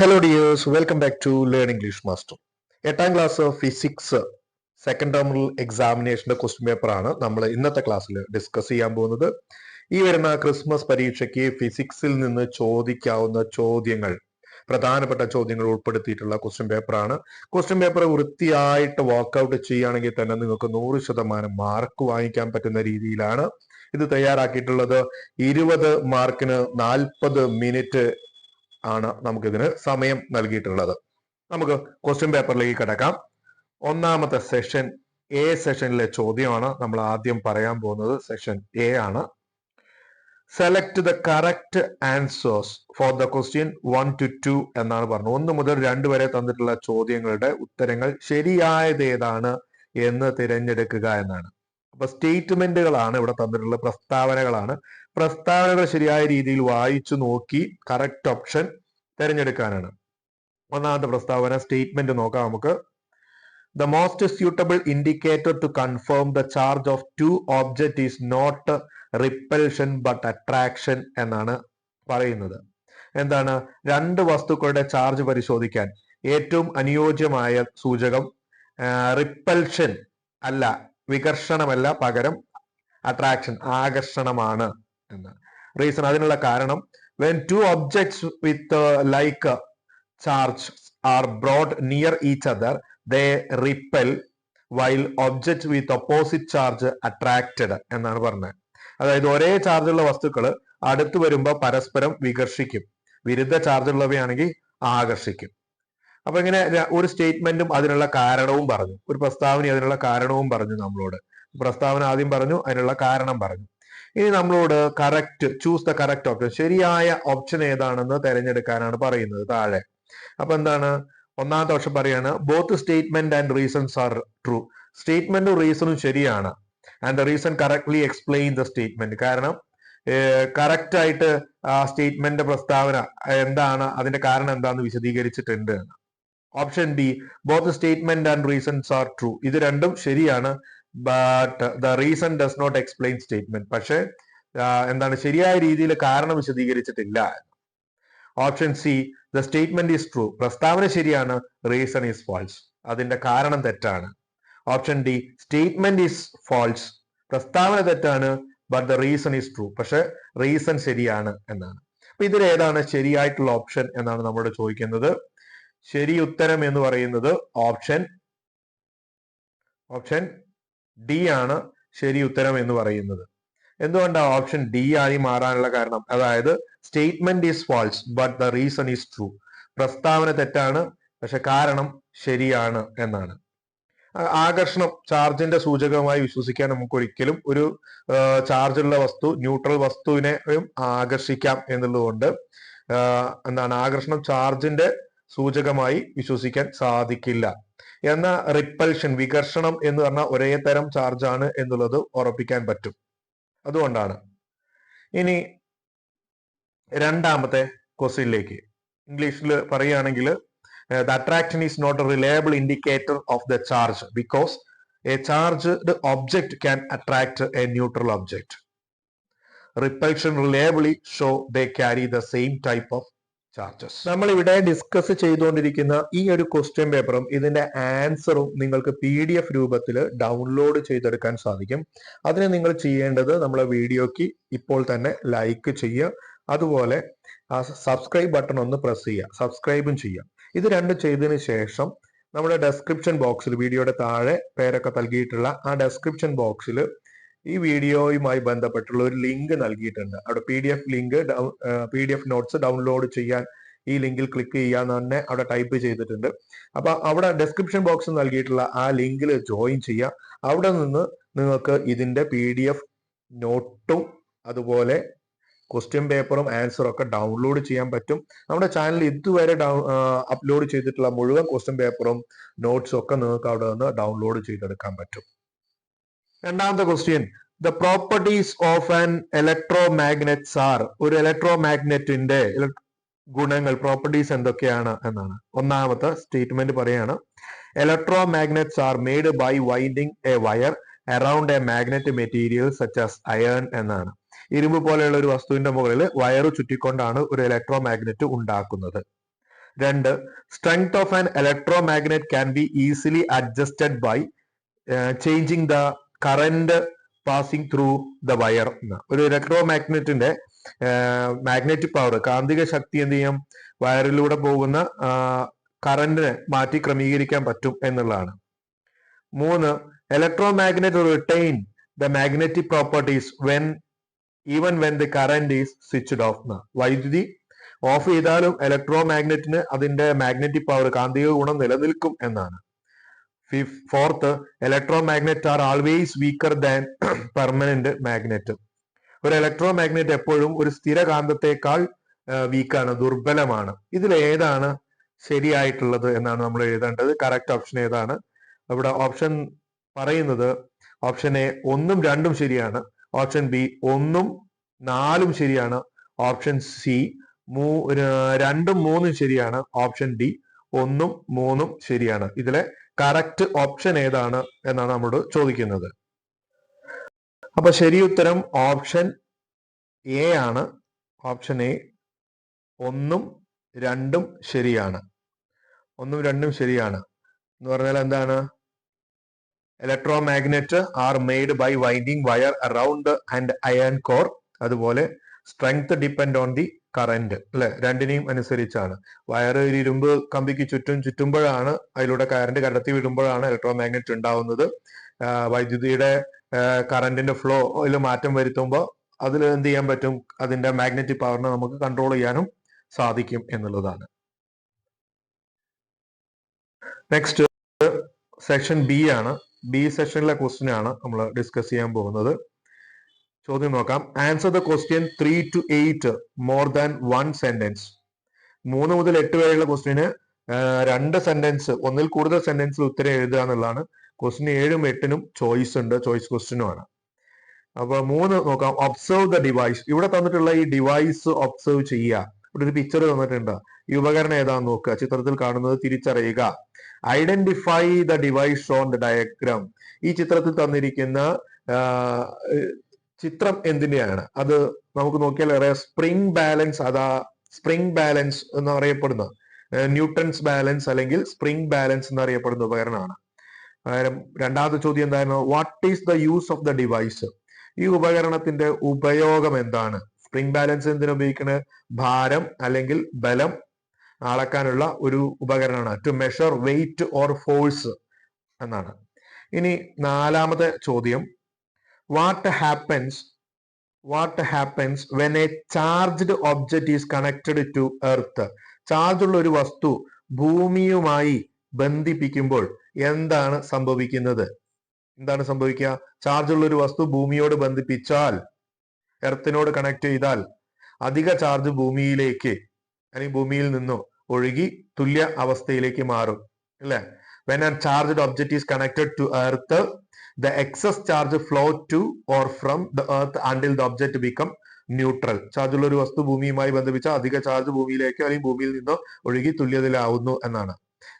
Hello dears welcome back to learn English master എട്ടാം class physics second ടേമിൽ എക്സാമിനേഷന്റെ question ആണ് നമ്മൾ ഇന്നത്തെ ക്ലാസ്സിൽ ഡിസ്കസ് ചെയ്യാൻ പോകുന്നത്. ഈ വരുന്ന ക്രിസ്മസ് പരീക്ഷയ്ക്ക് ഫിസിക്സിൽ നിന്ന് ചോദിക്കാവുന്ന ചോദ്യങ്ങൾ പ്രധാനപ്പെട്ട ചോദ്യങ്ങൾ ഉൾപ്പെടുത്തിയിട്ടുള്ള ക്വസ്റ്റ്യൻ പേപ്പർ ആണ്. ക്വസ്റ്റ്യൻ പേപ്പർ വൃത്തിയായിട്ട് വർക്ക്ഔട്ട് ചെയ്യുകയാണെങ്കിൽ തന്നെ നിങ്ങൾക്ക് നൂറ് ശതമാനം മാർക്ക് വാങ്ങിക്കാൻ പറ്റുന്ന രീതിയിലാണ്. ഇത് തയ്യാറാക്കിയിട്ടുള്ളത്. ഇരുപത് മാർക്കിന് നാൽപ്പത് മിനിറ്റ് ആണ് നമുക്കിതിന് സമയം നൽകിയിട്ടുള്ളത്. നമുക്ക് ക്വസ്റ്റ്യൻ പേപ്പറിലേക്ക് കിടക്കാം. ഒന്നാമത്തെ സെഷൻ എ സെഷനിലെ ചോദ്യമാണ്. നമ്മൾ ആദ്യം പറയാൻ പോകുന്നത് സെഷൻ എ ആണ്. Select the correct answers for the question one two two എന്നാണ് പറഞ്ഞത്. ഒന്ന് മുതൽ രണ്ട് വരെ തന്നിട്ടുള്ള ചോദ്യങ്ങളുടെ ഉത്തരങ്ങൾ ശരിയായത് ഏതാണ് എന്ന് തിരഞ്ഞെടുക്കുക എന്നാണ്. അപ്പൊ സ്റ്റേറ്റ്മെന്റുകളാണ് ഇവിടെ തന്നിട്ടുള്ള പ്രസ്താവനകളാണ്. പ്രസ്താവനകൾ ശരിയായ രീതിയിൽ വായിച്ചു നോക്കി കറക്റ്റ് ഓപ്ഷൻ തിരഞ്ഞെടുക്കാനാണ്. ഒന്നാമത്തെ പ്രസ്താവന സ്റ്റേറ്റ്മെന്റ് നോക്കാം നമുക്ക്. The most suitable indicator to confirm the charge of two object is not repulsion but attraction എന്നാണ് പറയുന്നത്. എന്താണ്? രണ്ട് വസ്തുക്കളുടെ ചാർജ് പരിശോധിക്കാൻ ഏറ്റവും അനുയോജ്യമായ സൂചകം റിപ്പൽഷൻ അല്ല വികർഷണമല്ല പകരം അട്രാക്ഷൻ ആകർഷണമാണ്. എന്ന്. റീസൺ അതിനുള്ള കാരണം when two objects with like charge are brought near each other they repel while object with opposite charge attracted എന്നാണ് പറഞ്ഞത്. അതായത് ഒരേ ചാർജുള്ള വസ്തുക്കൾ അടുത്ത് വരുമ്പോൾ പരസ്പരം വികർഷിക്കും. വിരുദ്ധ ചാർജുള്ളവയാണെങ്കിൽ ആകർഷിക്കും. അപ്പൊ ഇങ്ങനെ ഒരു സ്റ്റേറ്റ്മെന്റും അതിനുള്ള കാരണവും പറഞ്ഞു. ഒരു പ്രസ്താവന അതിനുള്ള കാരണവും പറഞ്ഞു നമ്മളോട്. പ്രസ്താവന ആദ്യം പറഞ്ഞു അതിനുള്ള കാരണം പറഞ്ഞു. ഇനി നമ്മളോട് correct choose the correct option ശരിയായ ഓപ്ഷൻ ഏതാണെന്ന് തിരഞ്ഞെടുക്കാനാണ് പറയുന്നത് താഴെ. അപ്പൊ എന്താണ്? ഒന്നാമത്തെ ഓപ്ഷൻ പറയാണ് both statement and reasons are true സ്റ്റേറ്റ്മെന്റും റീസണും ശരിയാണ്. And the reason correctly explain the statement കാരണം കറക്റ്റ് ആയിട്ട് ആ സ്റ്റേറ്റ്മെന്റ് പ്രസ്താവന എന്താണ് അതിന്റെ കാരണം എന്താണെന്ന് വിശദീകരിച്ചിട്ടുണ്ട്. Option B both statement and reasons are true ഇത് രണ്ടും ശരിയാണ്. But the reason does not explain statement പക്ഷേ എന്താണ് ശരിയായ രീതിയിൽ കാരണം വിശദീകരിച്ചിട്ടില്ല. Option C the statement is true പ്രസ്താവന ശരിയാണ്. റീസൺ ഈസ് ഫോൾസ് അതിന്റെ കാരണം തെറ്റാണ്. Option D statement is false പ്രസ്താവന തെറ്റാണ് but the reason is true പക്ഷെ റീസൺ ശരിയാണ് എന്നാണ്. അപ്പൊ ഇതിൽ ഏതാണ് ശരിയായിട്ടുള്ള ഓപ്ഷൻ എന്നാണ് നമ്മളോട് ചോദിക്കുന്നത്. ശരി ഉത്തരം എന്ന് പറയുന്നത് ഓപ്ഷൻ ഓപ്ഷൻ ഡി ആണ് ശരി ഉത്തരം എന്ന് പറയുന്നത്. എന്തുകൊണ്ടാണ് ഓപ്ഷൻ ഡി ആയി മാറാനുള്ള കാരണം? അതായത് statement is false but the reason is true പ്രസ്താവന തെറ്റാണ് പക്ഷെ കാരണം ശരിയാണ് എന്നാണ്. ആകർഷണം ചാർജിന്റെ സൂചകമായി വിശ്വസിക്കാൻ നമുക്ക് ഒരിക്കലും ഒരു ചാർജുള്ള വസ്തു ന്യൂട്രൽ വസ്തുവിനെ ആകർഷിക്കാം എന്നുള്ളതുകൊണ്ട് എന്താണ് ആകർഷണം ചാർജിന്റെ സൂചകമായി വിശ്വസിക്കാൻ സാധിക്കില്ല. എന്ന റിപ്പൽഷൻ വികർഷണം എന്ന് പറഞ്ഞ ഒരേ തരം ചാർജാണ് എന്നുള്ളത് ഉറപ്പിക്കാൻ പറ്റും. അതുകൊണ്ടാണ്. ഇനി രണ്ടാമത്തെ ക്വസ്റ്റ്യനിലേക്ക് ഇംഗ്ലീഷിൽ പറയുകയാണെങ്കിൽ the attraction is not a reliable indicator of the charge because a charged object can attract a neutral object repulsion reliably show they carry the same type of charges നമ്മൾ ഇവിടെ ഡിസ്കസ് ചെയ്തുകൊണ്ടിരിക്കുന്ന ഈ ഒരു ക്വസ്റ്റ്യൻ പേപ്പറും ഇതിന്റെ ആൻസറും നിങ്ങൾക്ക് P D F രൂപത്തിൽ ഡൗൺലോഡ് ചെയ്തെടുക്കാൻ സാധിക്കും. അതിന് നിങ്ങൾ ചെയ്യേണ്ടത് നമ്മളെ വീഡിയോക്ക് ഇപ്പോൾ തന്നെ ലൈക്ക് ചെയ്യുക. അതുപോലെ ആ സബ്സ്ക്രൈബ് ബട്ടൺ ഒന്ന് പ്രസ് ചെയ്യുക. സബ്സ്ക്രൈബും ചെയ്യുക. ഇത് രണ്ടും ചെയ്തതിന് ശേഷം നമ്മുടെ ഡെസ്ക്രിപ്ഷൻ ബോക്സിൽ വീഡിയോയുടെ താഴെ പേരൊക്കെ നൽകിയിട്ടുള്ള ആ ഡെസ്ക്രിപ്ഷൻ ബോക്സിൽ ഈ വീഡിയോയുമായി ബന്ധപ്പെട്ടുള്ള ഒരു ലിങ്ക് നൽകിയിട്ടുണ്ട്. അവിടെ P D F link P D F notes download ചെയ്യാൻ ഈ ലിങ്കിൽ ക്ലിക്ക് ചെയ്യാന്ന് തന്നെ അവിടെ ടൈപ്പ് ചെയ്തിട്ടുണ്ട്. അപ്പൊ അവിടെ ഡെസ്ക്രിപ്ഷൻ ബോക്സ് നൽകിയിട്ടുള്ള ആ ലിങ്കിൽ ജോയിൻ ചെയ്യാം. അവിടെ നിന്ന് നിങ്ങൾക്ക് ഇതിന്റെ പി ഡി എഫ് നോട്ടും അതുപോലെ ക്വസ്റ്റ്യൻ പേപ്പറും ആൻസറും ഒക്കെ ഡൗൺലോഡ് ചെയ്യാൻ പറ്റും. നമ്മുടെ ചാനൽ ഇതുവരെ അപ്ലോഡ് ചെയ്തിട്ടുള്ള മുഴുവൻ ക്വസ്റ്റ്യൻ പേപ്പറും നോട്ട്സും ഒക്കെ നിങ്ങൾക്ക് അവിടെ നിന്ന് ഡൗൺലോഡ് ചെയ്തെടുക്കാൻ പറ്റും. രണ്ടാമത്തെ question the properties of an electromagnets are ഒരു ഇലക്ട്രോ മാഗ്നറ്റിന്റെ ഗുണങ്ങൾ പ്രോപ്പർട്ടീസ് എന്തൊക്കെയാണ് എന്നാണ്. ഒന്നാമത്തെ സ്റ്റേറ്റ്മെന്റ് പറയാണ്. Electromagnets are made by winding a wire around a magnet material such as iron എന്നാണ്. ഇരുമ്പ് പോലെയുള്ള ഒരു വസ്തുവിന്റെ മുകളിൽ വയറ് ചുറ്റിക്കൊണ്ടാണ് ഒരു ഇലക്ട്രോ മാഗ്നറ്റ് ഉണ്ടാക്കുന്നത്. രണ്ട് strength of an electromagnet can be easily adjusted by changing the current passing through the wire എന്ന ഒരു ഇലക്ട്രോ മാഗ്നറ്റിന്റെ മാഗ്നറ്റിക് പവർ കാന്തിക ശക്തി എന്ത് ചെയ്യും? വയറിലൂടെ പോകുന്ന കറന്റിനെ മാറ്റി ക്രമീകരിക്കാൻ പറ്റും എന്നുള്ളതാണ്. മൂന്ന് electromagnet retain the magnetic properties when even when the current is switched off വൈദ്യുതി ഓഫ് ചെയ്താലും ഇലക്ട്രോ മാഗ്നറ്റിന് അതിന്റെ മാഗ്നറ്റിക് പവർ കാന്തിക ഗുണം നിലനിൽക്കും എന്നാണ്. Fourth electromagnet are always weaker than permanent magnet ഒരു ഇലക്ട്രോ മാഗ്നറ്റ് എപ്പോഴും ഒരു സ്ഥിര കാന്തത്തെക്കാൾ വീക്കാണ് ദുർബലമാണ്. ഇതിൽ ഏതാണ് ശരിയായിട്ടുള്ളത് എന്നാണ് നമ്മൾ എഴുതേണ്ടത്. കറക്റ്റ് ഓപ്ഷൻ ഏതാണ്? ഇവിടെ ഓപ്ഷൻ പറയുന്നത് ഓപ്ഷൻ എ ഒന്നും രണ്ടും ശരിയാണ്. ഓപ്ഷൻ ബി ഒന്നും നാലും ശരിയാണ്. ഓപ്ഷൻ സി മൂ രണ്ടും മൂന്നും ശരിയാണ്. ഓപ്ഷൻ ഡി ഒന്നും മൂന്നും ശരിയാണ്. ഇതിലെ കറക്റ്റ് ഓപ്ഷൻ ഏതാണ് എന്നാണ് നമ്മളോട് ചോദിക്കുന്നത്. അപ്പൊ ശരി ഉത്തരം ഓപ്ഷൻ എ ആണ്. ഓപ്ഷൻ എ ഒന്നും രണ്ടും ശരിയാണ്. ഒന്നും രണ്ടും ശരിയാണ്. എന്ന് പറഞ്ഞാൽ എന്താണ്? Electromagnet are made by winding wire around and iron core അതുപോലെ strength depend on the current അല്ലെ? രണ്ടിനെയും അനുസരിച്ചാണ്. വയർ ഒരു ഇരുമ്പ് കമ്പിക്ക് ചുറ്റും ചുറ്റുമ്പോഴാണ് അതിലൂടെ കറന്റ് കടത്തി വിടുമ്പോഴാണ് ഇലക്ട്രോ മാഗ്നറ്റ് ഉണ്ടാവുന്നത് വൈദ്യുതിയുടെ കറന്റിന്റെ ഫ്ലോ അതിൽ മാറ്റം വരുത്തുമ്പോൾ അതിൽ എന്ത് ചെയ്യാൻ പറ്റും? അതിന്റെ മാഗ്നറ്റിക് പവറിനെ നമുക്ക് കൺട്രോൾ ചെയ്യാനും സാധിക്കും എന്നുള്ളതാണ്. നെക്സ്റ്റ് സെക്ഷൻ ബി ആണ്. ബി സെക്ഷനിലെ ക്വസ്റ്റ്യൻ ആണ് നമ്മൾ ഡിസ്കസ് ചെയ്യാൻ പോകുന്നത്. ചോദ്യം നോക്കാം. Answer the question three to eight more than one sentence മൂന്ന് മുതൽ എട്ട് വരെയുള്ള ക്വസ്റ്റ്യന് രണ്ട് സെന്റൻസ് ഒന്നിൽ കൂടുതൽ സെന്റൻസ് ഉത്തരം എഴുതുക എന്നുള്ളതാണ്. ക്വസ്റ്റ്യൻ ഏഴും എട്ടിനും ചോയ്സ് ഉണ്ട്. ചോയ്സ് ക്വസ്റ്റ്യനുമാണ് അപ്പൊ മൂന്ന് നോക്കാം. ഒബ്സർവ് ദ ഡിവൈസ് ഇവിടെ തന്നിട്ടുള്ള ഈ ഡിവൈസ് ഒബ്സർവ് ചെയ്യുക. ഇവിടെ ഒരു പിക്ചർ തന്നിട്ടുണ്ട്. ഈ ഉപകരണം ഏതാന്ന് നോക്കുക. ചിത്രത്തിൽ കാണുന്നത് തിരിച്ചറിയുക. Identify the device on the diagram ഈ ചിത്രത്തിൽ തന്നിരിക്കുന്ന ചിത്രം എന്തിനെയാണ്? അത് നമുക്ക് നോക്കിയാൽ അറിയാം. സ്പ്രിംഗ് ബാലൻസ് അതാ സ്പ്രിംഗ് ബാലൻസ് എന്ന് അറിയപ്പെടുന്ന ന്യൂട്ടൺസ് ബാലൻസ് അല്ലെങ്കിൽ സ്പ്രിംഗ് ബാലൻസ് എന്നറിയപ്പെടുന്ന ഉപകരണമാണ്. രണ്ടാമത്തെ ചോദ്യം എന്തായിരുന്നു? What is the use of the device ഈ ഉപകരണത്തിന്റെ ഉപയോഗം എന്താണ്? സ്പ്രിംഗ് ബാലൻസ് എന്തിനു ഉപയോഗിക്കുന്നത് ഭാരം അല്ലെങ്കിൽ ബലം അളക്കാനുള്ള ഒരു ഉപകരണമാണ്. To measure weight or force എന്നാണ്. ഇനി നാലാമത്തെ ചോദ്യം. What happens what happens when a charged object is connected to earth charge ഉള്ള ഒരു വസ്തു ഭൂമിയുമായി ബന്ധിപ്പിക്കുമ്പോൾ എന്താണ് സംഭവിക്കുന്നത്? എന്താണ് സംഭവിക്കുക? ചാർജ് ഉള്ള ഒരു വസ്തു ഭൂമിയോട് ബന്ധിപ്പിച്ചാൽ എർത്തിനോട് കണക്ട് ചെയ്താൽ അധിക ചാർജ് ഭൂമിയിലേക്ക് അല്ലെങ്കിൽ ഭൂമിയിൽ നിന്നോ ഒഴുകി തുല്യ അവസ്ഥയിലേക്ക് മാറും. അല്ലെ? When are charged object is connected to earth the excess charge flow to or from the earth until the object become neutral charge ഉള്ള ഒരു വസ്തു ഭൂമിയുമായി ബന്ധിപ്പിച്ച അധിക ചാർജ് ഭൂമിയിലേക്കോ അല്ലെങ്കിൽ ഭൂമിയിൽ നിന്നോ ഒഴുകി തുല്യതയിലാവുന്നു എന്നാണ്.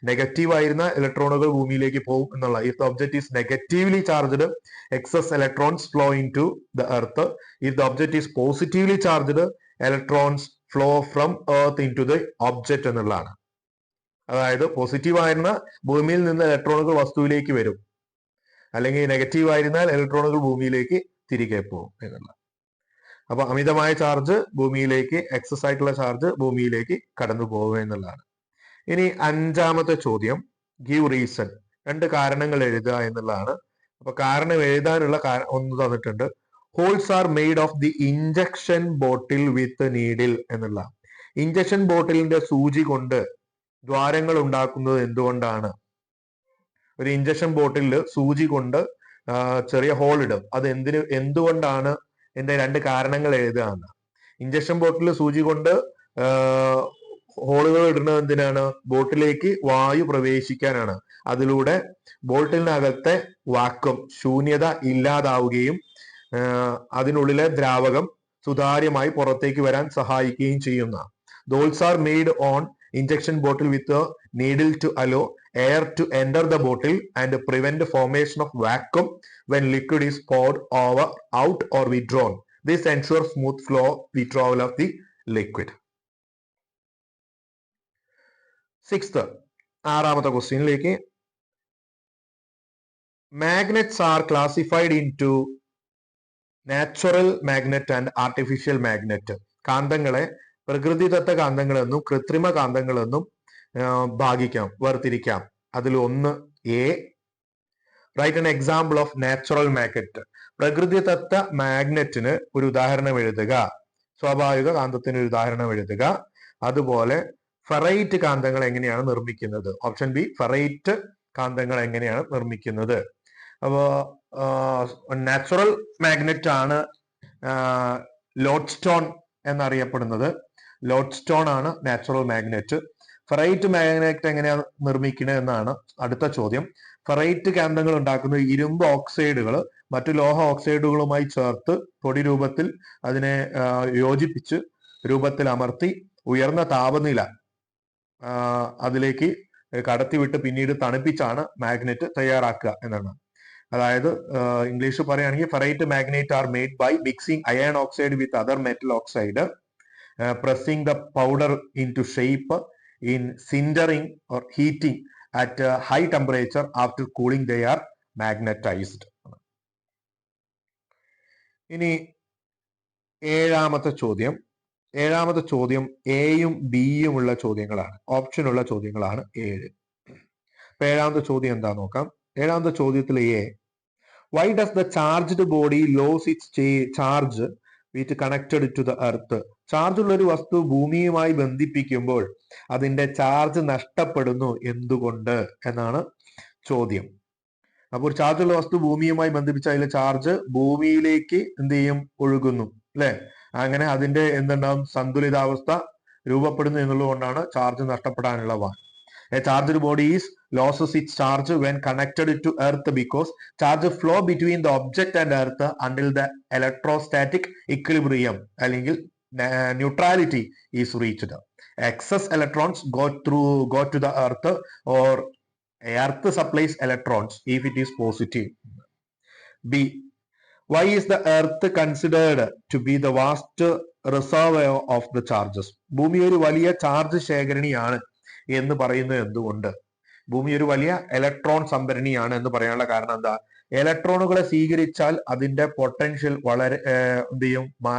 നെഗറ്റീവ് ആയിരുന്ന ഇലക്ട്രോണുകൾ ഭൂമിയിലേക്ക് പോകും എന്നുള്ള. If the object is negatively charged excess electrons flow into the earth if the object is positively charged electrons flow from earth into the object എന്നുള്ളതാണ്. അതായത് പോസിറ്റീവ് ആയിരുന്ന ഭൂമിയിൽ നിന്ന് ഇലക്ട്രോണുകൾ വസ്തുവിലേക്ക് വരും. അല്ലെങ്കിൽ നെഗറ്റീവ് ആയിരുന്നാൽ ഇലക്ട്രോണുകൾ ഭൂമിയിലേക്ക് തിരികെ പോകും എന്നുള്ള അപ്പൊ അമിതമായ ചാർജ് ഭൂമിയിലേക്ക് എക്സസ് ആയിട്ടുള്ള ചാർജ് ഭൂമിയിലേക്ക് കടന്നു പോകുക എന്നുള്ളതാണ്. ഇനി അഞ്ചാമത്തെ ചോദ്യം ഗീവ് റീസൺ രണ്ട് കാരണങ്ങൾ എഴുതുക എന്നുള്ളതാണ്. അപ്പൊ കാരണം എഴുതാനുള്ള ഒന്ന് തന്നിട്ടുണ്ട്. Holes are made of the injection bottle with needle എന്നുള്ള ഇഞ്ചക്ഷൻ ബോട്ടിലിന്റെ സൂചി കൊണ്ട് ദ്വാരങ്ങൾ ഉണ്ടാക്കുന്നത് എന്തുകൊണ്ടാണ്? ഒരു ഇഞ്ചക്ഷൻ ബോട്ടിലിൽ സൂചി കൊണ്ട് ചെറിയ ഹോൾ ഇടും. അത് എന്തിനു എന്തുകൊണ്ടാണ് എന്റെ രണ്ട് കാരണങ്ങൾ എഴുതുകയാണ് ഇഞ്ചക്ഷൻ ബോട്ടിൽ സൂചി കൊണ്ട് ഹോളുകൾ ഇടുന്നത് എന്തിനാണ്? ബോട്ടിലേക്ക് വായു പ്രവേശിക്കാനാണ്. അതിലൂടെ ബോട്ടിലിനകത്തെ വാക്വം ശൂന്യത ഇല്ലാതാവുകയും അതിനുള്ളിലെ ദ്രാവകം സുതാര്യമായി പുറത്തേക്ക് വരാൻ സഹായിക്കുകയും ചെയ്യുന്ന. Holes are made on injection bottle with needle to allow air to enter the bottle and prevent formation of vacuum when liquid is poured over out or withdrawn this ensure smooth flow withdrawal of the liquid sixth ആറാമത്തെ ക്വസ്റ്റ്യനിലേക്ക് magnets are classified into natural magnet and artificial magnet കാന്തങ്ങളെ പ്രകൃതിദത്ത കാന്തങ്ങളെന്നും കൃത്രിമ കാന്തങ്ങളെന്നും ഭാഗിക്കാം വേർതിരിക്കാം. അതിൽ ഒന്ന് a write an example of natural magnet പ്രകൃതിദത്ത മാഗ്നറ്റിന് ഒരു ഉദാഹരണം എഴുതുക. സ്വാഭാവിക കാന്തത്തിന് ഒരു ഉദാഹരണം എഴുതുക. അതുപോലെ ഫെറൈറ്റ് കാന്തങ്ങൾ എങ്ങനെയാണ് നിർമ്മിക്കുന്നത്? ഓപ്ഷൻ ബി ഫെറൈറ്റ് കാന്തങ്ങൾ എങ്ങനെയാണ് നിർമ്മിക്കുന്നത്? അപ്പോ നാച്ചുറൽ മാഗ്നറ്റ് ആണ് ലോഡ്സ്റ്റോൺ എന്നറിയപ്പെടുന്നത്. ലോഡ് സ്റ്റോൺ ആണ് നാച്ചുറൽ മാഗ്നറ്റ് ഫെറൈറ്റ് മാഗ്നറ്റ് എങ്ങനെയാണ് നിർമ്മിക്കുന്നത് എന്നാണ് അടുത്ത ചോദ്യം. ഫെറൈറ്റ് കാന്തങ്ങൾ ഉണ്ടാക്കുന്ന ഇരുമ്പ് ഓക്സൈഡുകൾ മറ്റു ലോഹ ഓക്സൈഡുകളുമായി ചേർത്ത് പൊടി രൂപത്തിൽ അതിനെ യോജിപ്പിച്ച് രൂപത്തിൽ അമർത്തി ഉയർന്ന താപനില അതിലേക്ക് കടത്തിവിട്ട് പിന്നീട് തണുപ്പിച്ചാണ് മാഗ്നറ്റ് തയ്യാറാക്കുക എന്നാണ് അതായത് ഇംഗ്ലീഷ് പറയുകയാണെങ്കിൽ ferrite magnet are made by mixing iron oxide with other metal oxide pressing the powder into shape in sintering or heating at high temperature after cooling they are magnetised ഇനി ഏഴാമത്തെ ചോദ്യം. ഏഴാമത്തെ ചോദ്യം എയും ബിയും ഉള്ള ചോദ്യങ്ങളാണ്. ഓപ്ഷൻ ഉള്ള ചോദ്യങ്ങളാണ് ഏഴ്. അപ്പൊ ഏഴാമത്തെ ചോദ്യം എന്താ നോക്കാം? ഏഴാമത്തെ ചോദ്യത്തിൽ A why does the charged body lose its charge with connected to the earth charge ഉള്ള ഒരു വസ്തു ഭൂമിയുമായി ബന്ധിപ്പിക്കുമ്പോൾ അതിന്റെ ചാർജ് നഷ്ടപ്പെടുന്നു എന്തുകൊണ്ട് എന്നാണ് ചോദ്യം. അപ്പോൾ ഒരു ചാർജ് ഉള്ള വസ്തു ഭൂമിയുമായി ബന്ധിപ്പിച്ച അതിലെ ചാർജ് ഭൂമിയിലേക്ക് എന്ത് ചെയ്യും? ഒഴുകുന്നു. അല്ലെ? അങ്ങനെ അതിന്റെ എന്തുണ്ടാവും? സന്തുലിതാവസ്ഥ രൂപപ്പെടുന്നു എന്നുള്ളതുകൊണ്ടാണ് ചാർജ് നഷ്ടപ്പെടാനുള്ള വാ a charge body is losses it charge when connected to earth because charge flow between the object and earth until the electrostatic equilibrium അല്ലെങ്കിൽ neutrality is reached excess electrons go through go to the earth or earth supplies electrons if it is positive B why is the earth considered to be the vast reserve of the charges ഭൂമി ഒരു വലിയ charge ശേഖരണിയാണ് എന്ന് പറയുന്നത് എന്തുകൊണ്ട്? ഭൂമി ഒരു വലിയ electron സംഭരണിയാണ് എന്ന് പറയാനുള്ള കാരണം എന്താ? ഇലക്ട്രോണുകളെ സ്വീകരിച്ചാൽ അതിന്റെ പൊട്ടൻഷ്യൽ വളരെ എന്ത് ചെയ്യും? മാ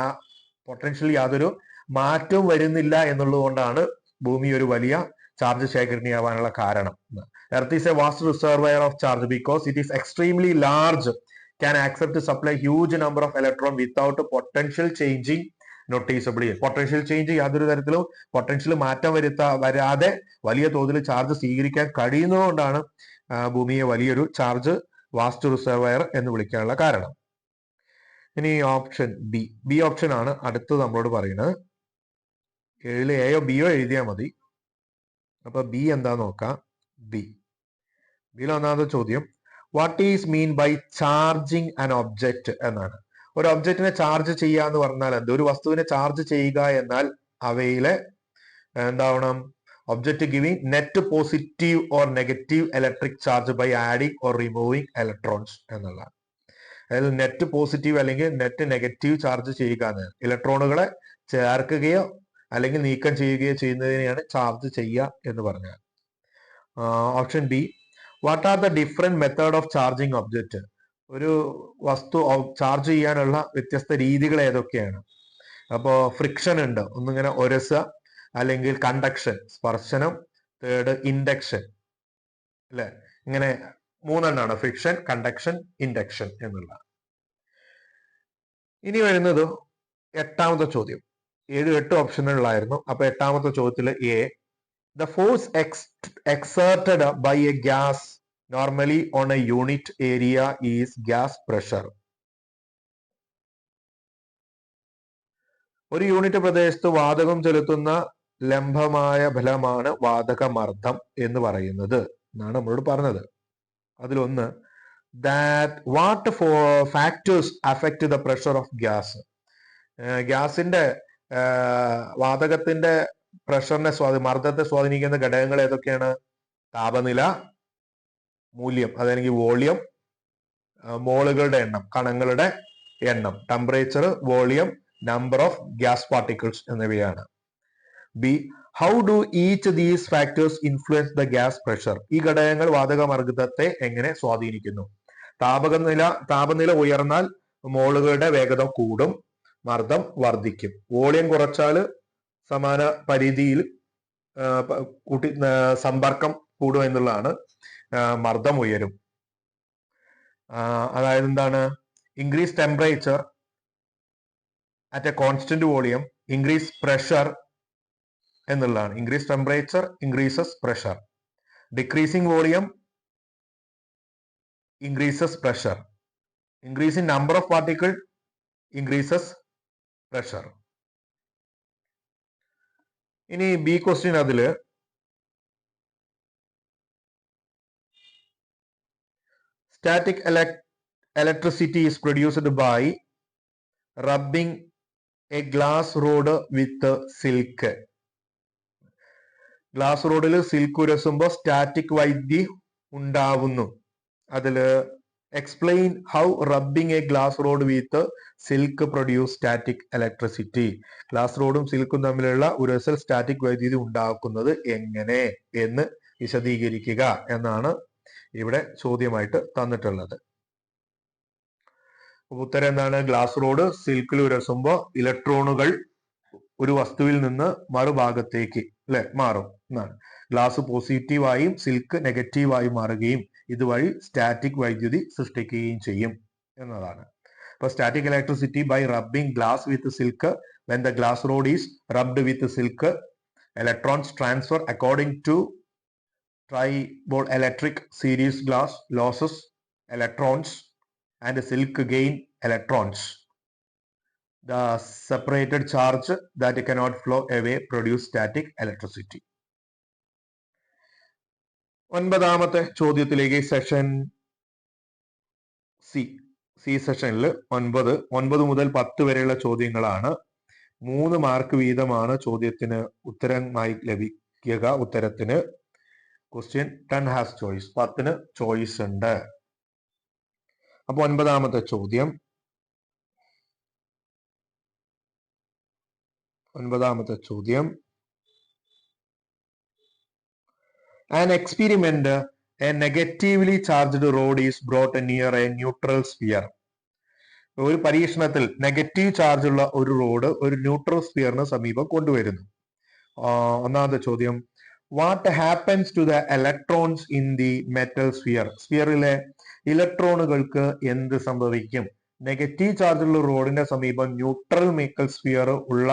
പൊട്ടൻഷ്യൽ യാതൊരു മാറ്റവും വരുന്നില്ല എന്നുള്ളതുകൊണ്ടാണ് ഭൂമി ഒരു വലിയ ചാർജ് ശേഖരണിയാവാനുള്ള കാരണം. Earth is a vast reservoir of charge because it is extremely large can accept supply huge number of electron without potential changing noticeably potential change യാതൊരു തരത്തിലും പൊട്ടൻഷ്യൽ മാറ്റം വരുത്താ വരാതെ വലിയ തോതിൽ ചാർജ് സ്വീകരിക്കാൻ കഴിയുന്നതുകൊണ്ടാണ് ഭൂമിയെ വലിയൊരു ചാർജ് വാസ്റ്റ് റിസർവയർ എന്ന് വിളിക്കാനുള്ള കാരണം. ഇനി ഓപ്ഷൻ ബി ബി ഓപ്ഷൻ ആണ് അടുത്തത് നമ്മളോട് പറയുന്നത്. ഏഴിൽ എയോ ബിയോ എഴുതിയാൽ മതി. അപ്പൊ ബി എന്താ നോക്കാം? ബി ബിയിൽ ഒന്നാമത്തെ ചോദ്യം. What is mean by charging an object എന്നാണ്. ഒരു ഒബ്ജക്റ്റിനെ ചാർജ് ചെയ്യുക എന്ന് പറഞ്ഞാൽ എന്ത്? ഒരു വസ്തുവിനെ ചാർജ് ചെയ്യുക എന്നാൽ അവയിലെ എന്താവണം? Object giving net positive or negative electric charge by adding or removing electrons എന്നുള്ളതാണ്. അതായത് നെറ്റ് പോസിറ്റീവ് അല്ലെങ്കിൽ നെറ്റ് നെഗറ്റീവ് ചാർജ് ചെയ്യുക എന്ന്. ഇലക്ട്രോണുകളെ ചേർക്കുകയോ അല്ലെങ്കിൽ നീക്കം ചെയ്യുകയോ ചെയ്യുന്നതിനെയാണ് ചാർജ് ചെയ്യുക എന്ന് പറഞ്ഞാൽ. Option B what are the different method of charging object ഒരു വസ്തു ചാർജ് ചെയ്യാനുള്ള വ്യത്യസ്ത രീതികൾ ഏതൊക്കെയാണ്? അപ്പോ ഫ്രിക്ഷൻ ഉണ്ട്. ഒന്നിങ്ങനെ ഒരസ അല്ലെങ്കിൽ കണ്ടക്ഷൻ സ്പർശനം തേർഡ് ഇൻഡക്ഷൻ അല്ലെ? ഇങ്ങനെ മൂന്നെണ്ണാണ്. ഫ്രിക്ഷൻ കണ്ടക്ഷൻ ഇൻഡക്ഷൻ എന്നുള്ള. ഇനി വരുന്നത് എട്ടാമത്തെ ചോദ്യം. ഏഴ് എട്ട് ഓപ്ഷനുകളായിരുന്നു അപ്പൊ എട്ടാമത്തെ ചോദ്യത്തിൽ A the force ex exerted by a gas normally on a unit area is gas pressure. ഒരു യൂണിറ്റ് പ്രദേശത്ത് വാതകം ചെലുത്തുന്ന ലംബമായ ഫലമാണ് വാതകമർദ്ദം എന്ന് പറയുന്നത്. എന്നാണ് നമ്മളോട് പറഞ്ഞത്. അതിലൊന്ന് that what four factors affect the pressure of gas ഗ്യാസിന്റെ വാതകത്തിന്റെ പ്രഷറിനെ സ്വാധീ മർദ്ദത്തെ സ്വാധീനിക്കുന്ന ഘടകങ്ങൾ ഏതൊക്കെയാണ്? താപനില മൂല്യം അതല്ലെങ്കിൽ വോളിയം മോളുകളുടെ എണ്ണം കണങ്ങളുടെ എണ്ണം temperature volume number of gas particles എന്നിവയാണ്. B how do each these factors influence the gas pressure ഈ ഘടകങ്ങൾ വാതകമർദ്ദത്തെ എങ്ങനെ സ്വാധീനിക്കുന്നു? താപനില താപനില ഉയർന്നാൽ മോളുകളുടെ വേഗത കൂടും മർദ്ദം വർദ്ധിക്കും. വോളിയം കുറച്ചാൽ സമാന പരിധിയിൽ കൂട്ടി സമ്പർക്കം കൂടും എന്നുള്ളതാണ് മർദ്ദം ഉയരും. അതായത് എന്താണ്? Increase temperature at a constant volume increase pressure എന്നുള്ളതാണ്. Increase temperature increases pressure decreasing volume increases pressure increase in number of particle increases pressure ഇനി ബി ക്വസ്റ്റ്യൻ അതിൽ static electricity is produced by rubbing a glass rod with silk glass റോഡിൽ silk ഉരസുമ്പോൾ static വൈദ്യുതി ഉണ്ടാവുന്നു. അതിൽ explain how rubbing a glass rod with silk produce static electricity glass റോഡും സിൽക്കും തമ്മിലുള്ള ഉരസൽ സ്റ്റാറ്റിക് വൈദ്യുതി ഉണ്ടാക്കുന്നത് എങ്ങനെ എന്ന് വിശദീകരിക്കുക എന്നാണ് ഇവിടെ ചോദ്യമായിട്ട് തന്നിട്ടുള്ളത്. ഉത്തരം എന്താണ്? ഗ്ലാസ് റോഡ് സിൽക്കിൽ ഉരസുമ്പോൾ ഇലക്ട്രോണുകൾ ഒരു വസ്തുവിൽ നിന്ന് മറുഭാഗത്തേക്ക് അല്ലെ? മാറും എന്നാണ്. ഗ്ലാസ് പോസിറ്റീവായും സിൽക്ക് നെഗറ്റീവായി മാറുകയും ഇതുവഴി സ്റ്റാറ്റിക് വൈദ്യുതി സൃഷ്ടിക്കുകയും ചെയ്യും എന്നതാണ്. അപ്പൊ static electricity by rubbing glass with silk when the glass rod is rubbed with silk electrons transfer according to triboelectric series glass losses electrons and silk gain electrons. The separated charge that cannot flow away produce static electricity. ഒൻപതാമത്തെ ചോദ്യത്തിലേക്ക് session C C സെഷനിൽ ഒൻപത് ഒൻപത് മുതൽ പത്ത് വരെയുള്ള ചോദ്യങ്ങളാണ് മൂന്ന് മാർക്ക് വീതമാണ് ചോദ്യത്തിന് ഉത്തരമായി ലഭിക്കുക ഉത്തരത്തിന് ക്വസ്റ്റ്യൻ ടെൻ ഹാസ് ചോയ്സ് പത്തിന് ചോയ്സ് ഉണ്ട്. അപ്പൊ ഒൻപതാമത്തെ ചോദ്യം. ഒൻപതാമത്തെ ചോദ്യം. An experiment a negatively charged rod is brought near a neutral sphere ഒരു പരീക്ഷണത്തിൽ നെഗറ്റീവ് ചാർജ് ഉള്ള ഒരു റോഡ് ഒരു ന്യൂട്രൽ സ്പിയറിന് സമീപം കൊണ്ടുവരുന്നു. ഒന്നാമത്തെ ചോദ്യം. What happens to the electrons in the metal sphere സ്ഫിയറിലെ ഇലക്ട്രോണുകൾക്ക് എന്ത് സംഭവിക്കും? നെഗറ്റീവ് ചാർജ് ഉള്ള റോഡിന്റെ സമീപം ന്യൂട്രൽ മേക്കൽ സ്ഫിയർ ഉള്ള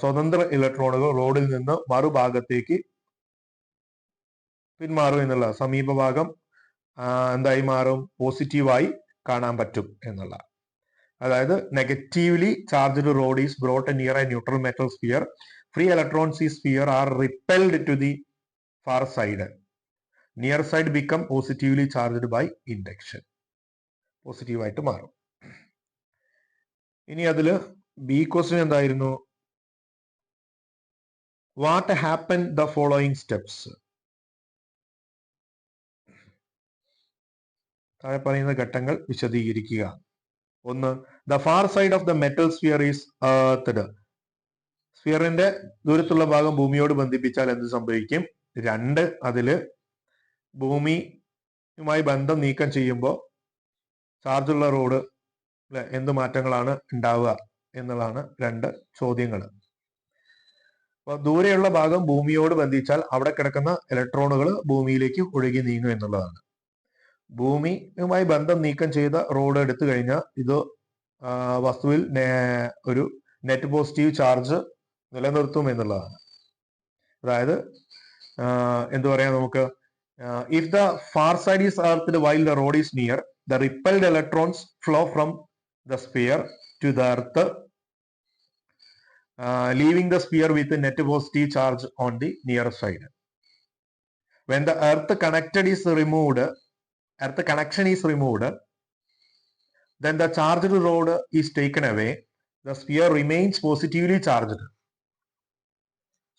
സ്വതന്ത്ര ഇലക്ട്രോണുകൾ റോഡിൽ നിന്ന് മറുഭാഗത്തേക്ക് പിന്മാറും എന്നുള്ള സമീപഭാഗം എന്തായി മാറും? പോസിറ്റീവായി കാണാൻ പറ്റും എന്നുള്ള. അതായത് negatively charged rod is brought near a neutral metal sphere electrons ഈ sphere are repelled to the far side near side become positively charged by induction പോസിറ്റീവായിട്ട് മാറും. ഇനി അതിൽ ബി ക്വസ്റ്റ്യൻ എന്തായിരുന്നു? What happen the following steps താഴെ പറയുന്ന ഘട്ടങ്ങൾ വിശദീകരിക്കുക. ഒന്ന് the far side of the metal sphere is earthed സ്ഫിയറിന്റെ ദൂരത്തുള്ള ഭാഗം ഭൂമിയോട് ബന്ധിപ്പിച്ചാൽ എന്ത് സംഭവിക്കും? രണ്ട് അതിൽ ഭൂമിയുമായി ബന്ധം നീക്കം ചെയ്യുമ്പോൾ ചാർജുള്ള റോഡ് അല്ലെ എന്ത് മാറ്റങ്ങളാണ് ഉണ്ടാവുക എന്നുള്ളതാണ് രണ്ട് ചോദ്യങ്ങൾ അപ്പൊ ദൂരെയുള്ള ഭാഗം ഭൂമിയോട് ബന്ധിച്ചാൽ അവിടെ കിടക്കുന്ന ഇലക്ട്രോണുകൾ ഭൂമിയിലേക്ക് ഒഴുകി നീങ്ങും എന്നുള്ളതാണ്. ഭൂമിയുമായി ബന്ധം നീക്കം ചെയ്ത റോഡ് എടുത്തു കഴിഞ്ഞാൽ ഇത് വസ്തുവിൽ ഒരു നെറ്റ് പോസിറ്റീവ് ചാർജ് നിലനിർത്തും എന്നുള്ളതാണ് അതായത് എന്ത് പറയാം നമുക്ക് if the far side is the road is near the repelled electrons flow from the sphere to the earth uh, leaving the sphere with a net positive charge on the near side when the earth connected is removed earth connection is removed then the charged rod is taken away the sphere remains positively charged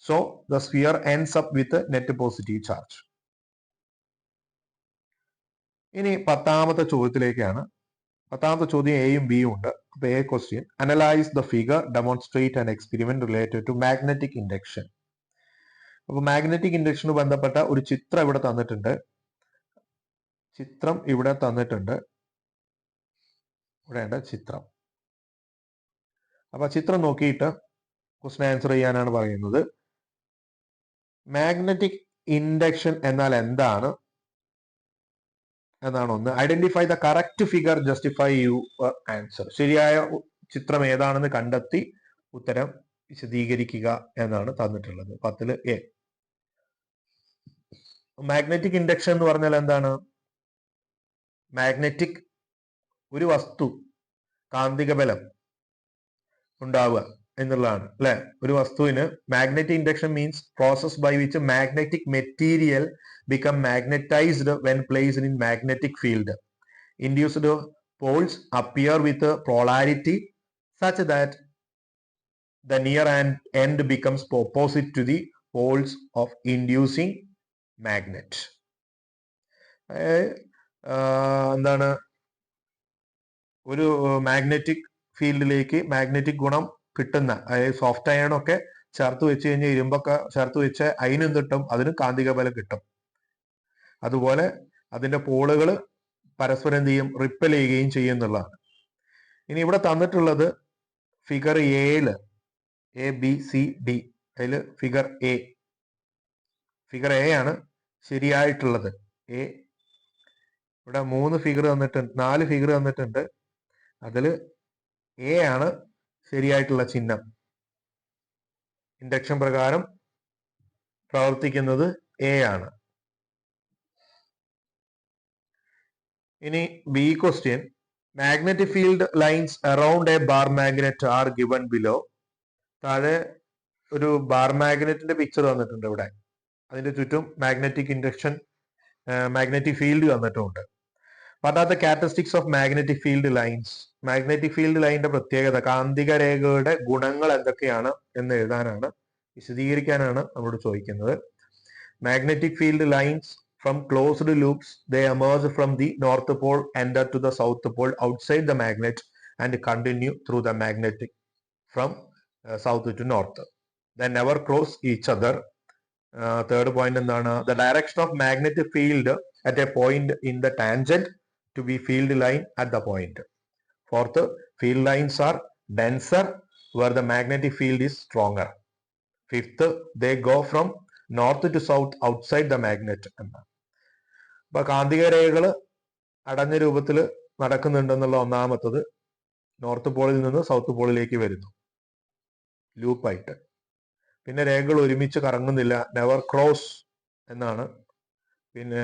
so the sphere ends up with a net positive charge. ഇനി പത്താമത്തെ ചോദ്യത്തിലേക്കാണ്. പത്താമത്തെ ചോദ്യം എയും ബിയും ഉണ്ട്. അപ്പൊ A question analyse the figure demonstrate and experiment related to magnetic induction അപ്പൊ മാഗ്നറ്റിക് ഇൻഡക്ഷന് ബന്ധപ്പെട്ട ഒരു ചിത്രം ഇവിടെ തന്നിട്ടുണ്ട്. ചിത്രം ഇവിടെ തന്നിട്ടുണ്ട്. ഇവിടെയുണ്ട് ചിത്രം. അപ്പൊ ചിത്രം നോക്കിയിട്ട് ക്വസ്റ്റൻ ആൻസർ ചെയ്യാനാണ് പറയുന്നത്. മാഗ്നറ്റിക് ഇൻഡക്ഷൻ എന്നാൽ എന്താണ്? എന്നാണ് ഒന്ന്. Identify the correct figure justify you answer ശരിയായ ചിത്രം ഏതാണെന്ന് കണ്ടെത്തി ഉത്തരം വിശദീകരിക്കുക എന്നാണ് തന്നിട്ടുള്ളത്. പത്തിൽ എ മാഗ്നറ്റിക് ഇൻഡക്ഷൻ എന്ന് പറഞ്ഞാൽ എന്താണ്? മാഗ്നറ്റിക് ഒരു വസ്തു കാന്തിക ബലം ഉണ്ടാവുക. എന്നുള്ളതാണ് അല്ലെ? ഒരു വസ്തുവിന് magnetic induction means process by which magnetic material become magnetised when placed in magnetic field induced poles appear with polarity such that the near and end becomes opposite to the poles of inducing magnet എന്താണ്? ഒരു magnetic ഫീൽഡിലേക്ക് magnetic ഗുണം കിട്ടുന്ന അതായത് soft iron ഒക്കെ ചേർത്ത് വെച്ച് കഴിഞ്ഞാൽ ഇരുമ്പൊക്കെ ചേർത്ത് വെച്ച് അതിനും കിട്ടും അതിന് കാന്തിക ബലം കിട്ടും. അതുപോലെ അതിന്റെ പോളുകൾ പരസ്പരം എന്ത് ചെയ്യും? റിപ്പൽ ചെയ്യുകയും ചെയ്യുന്നുള്ളതാണ് ഇനി ഇവിടെ തന്നിട്ടുള്ളത് ഫിഗർ എയിൽ എ ബി സി ഡി അതിൽ ഫിഗർ എ ഫിഗർ എ ആണ് ശരിയായിട്ടുള്ളത്. എ ഇവിടെ മൂന്ന് ഫിഗർ തന്നിട്ടുണ്ട് നാല് ഫിഗർ തന്നിട്ടുണ്ട്. അതിൽ എ ആണ് ശരിയായിട്ടുള്ള ചിഹ്നം. ഇൻഡക്ഷൻ പ്രകാരം പ്രവർത്തിക്കുന്നത് എ ആണ്. ഇനി B question magnetic field lines around a bar magnet are given below താഴെ ഒരു ബാർ മാഗ്നറ്റിന്റെ പിക്ചർ തന്നിട്ടുണ്ട് ഇവിടെ. അതിന്റെ ചുറ്റും magnetic induction magnetic field തന്നിട്ടുമുണ്ട് what are the characteristics of magnetic field lines magnetic field ലൈനിന്റെ പ്രത്യേകത കാന്തിക രേഖകളുടെ ഗുണങ്ങൾ എന്തൊക്കെയാണ് എന്ന് എഴുതാനാണ് വിശദീകരിക്കാനാണ് നമ്മളോട് ചോദിക്കുന്നത്. Magnetic field lines from closed loops they emerge from the north pole enter to the south pole outside the magnet and continue through the magnetic from south to north the never cross each other third point എന്താണ്? The direction of magnetic field at a point in the tangent to be field line at the point fourth field lines are denser where the magnetic field is stronger fifth they go from north to south outside the magnet എന്നാണ് അപ്പൊ കാന്തിക രേഖകൾ അടഞ്ഞ രൂപത്തിൽ നടക്കുന്നുണ്ടെന്നുള്ള ഒന്നാമത്തത് north പോളിൽ നിന്ന് south പോളിലേക്ക് വരുന്നു. ലൂപ്പായിട്ട് പിന്നെ രേഖകൾ ഒരുമിച്ച് കറങ്ങുന്നില്ല. നെവർ ക്രോസ് എന്നാണ്. പിന്നെ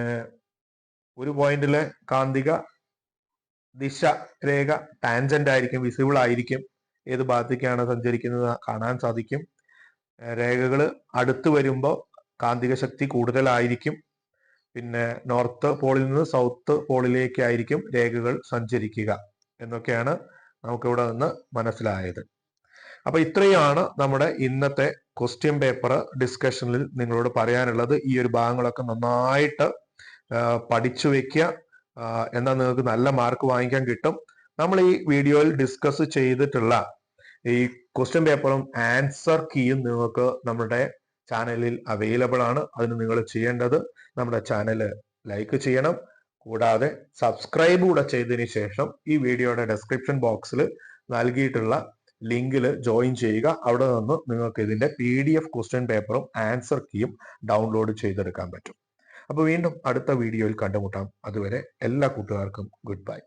ഒരു പോയിന്റിലെ കാന്തിക ദിശ രേഖ ടാൻജന്റ് ആയിരിക്കും വിസിബിൾ ആയിരിക്കും. ഏത് ഭാഗത്തേക്കാണ് സഞ്ചരിക്കുന്നത് കാണാൻ സാധിക്കും. രേഖകൾ അടുത്ത് വരുമ്പോൾ കാന്തിക ശക്തി കൂടുതലായിരിക്കും. പിന്നെ നോർത്ത് പോളിൽ നിന്ന് സൗത്ത് പോളിലേക്കായിരിക്കും രേഖകൾ സഞ്ചരിക്കുക എന്നൊക്കെയാണ് നമുക്കിവിടെ നിന്ന് മനസ്സിലായത്. അപ്പൊ ഇത്രയാണ് നമ്മുടെ ഇന്നത്തെ ക്വസ്റ്റ്യൻ പേപ്പർ ഡിസ്കഷനിൽ നിങ്ങളോട് പറയാനുള്ളത്. ഈ ഒരു ഭാഗങ്ങളൊക്കെ നന്നായിട്ട് പഠിച്ചു വെക്കുക എന്നാൽ നിങ്ങൾക്ക് നല്ല മാർക്ക് വാങ്ങിക്കാൻ കിട്ടും. നമ്മൾ ഈ വീഡിയോയിൽ ഡിസ്കസ് ചെയ്തിട്ടുള്ള ഈ ക്വസ്റ്റ്യൻ പേപ്പറും ആൻസർ കീയും നിങ്ങൾക്ക് നമ്മുടെ ചാനലിൽ അവൈലബിൾ ആണ്. അതിന് നിങ്ങൾ ചെയ്യേണ്ടത് നമ്മുടെ ചാനൽ ലൈക്ക് ചെയ്യണം. കൂടാതെ സബ്സ്ക്രൈബ് കൂടെ ചെയ്തതിന് ശേഷം ഈ വീഡിയോയുടെ ഡെസ്ക്രിപ്ഷൻ ബോക്സിൽ നൽകിയിട്ടുള്ള ലിങ്കിൽ ജോയിൻ ചെയ്യുക. അവിടെ നിന്ന് നിങ്ങൾക്ക് ഇതിന്റെ പി ഡി എഫ് ക്വസ്റ്റ്യൻ പേപ്പറും ആൻസർ കീയും ഡൗൺലോഡ് ചെയ്തെടുക്കാൻ പറ്റും. അപ്പൊ വീണ്ടും അടുത്ത വീഡിയോയിൽ കണ്ടുമുട്ടാം. അതുവരെ എല്ലാ കൂട്ടുകാർക്കും ഗുഡ് ബൈ